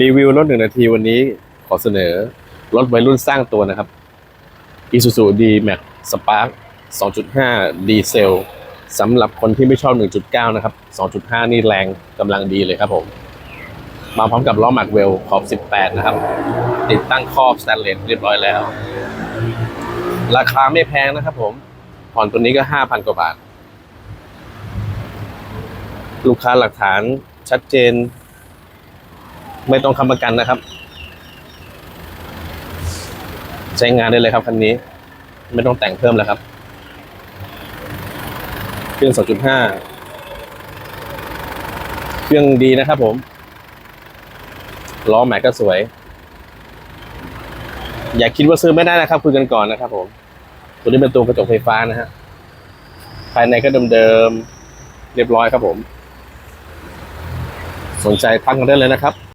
รีวิวรถหนึ่งนาทีวันนี้ขอเสนอรถวัยรุ่นสร้างตัวนะครับ Isuzu D-Max Spark 2.5 ดีเซลสำหรับคนที่ไม่ชอบ 1.9 นะครับ 2.5 นี่แรงกำลังดีเลยครับผม มาพร้อมกับล้อหมักเวลขอบ 18 นะครับ ติดตั้งครอบสแตนเลสเรียบร้อยแล้ว ราคาไม่แพงนะครับผมผ่อนตัวนี้ก็ 5,000 กว่าบาท ลูกค้าหลักฐานชัดเจน ไม่ต้องค้ำประกันนะครับ ใช้งานได้เลยครับคันนี้ ไม่ต้องแต่งเพิ่มแล้วครับเครื่อง 2.5 เครื่องดีนะครับผม ล้อแม็กก็สวย อย่าคิดว่าซื้อไม่ได้นะครับ คุยกันก่อนนะครับผม ตัวนี้เป็นตัวกระจกไฟฟ้านะฮะ ภายในก็เดิมๆ เรียบร้อยครับผม สนใจทักกันได้เลยนะครับ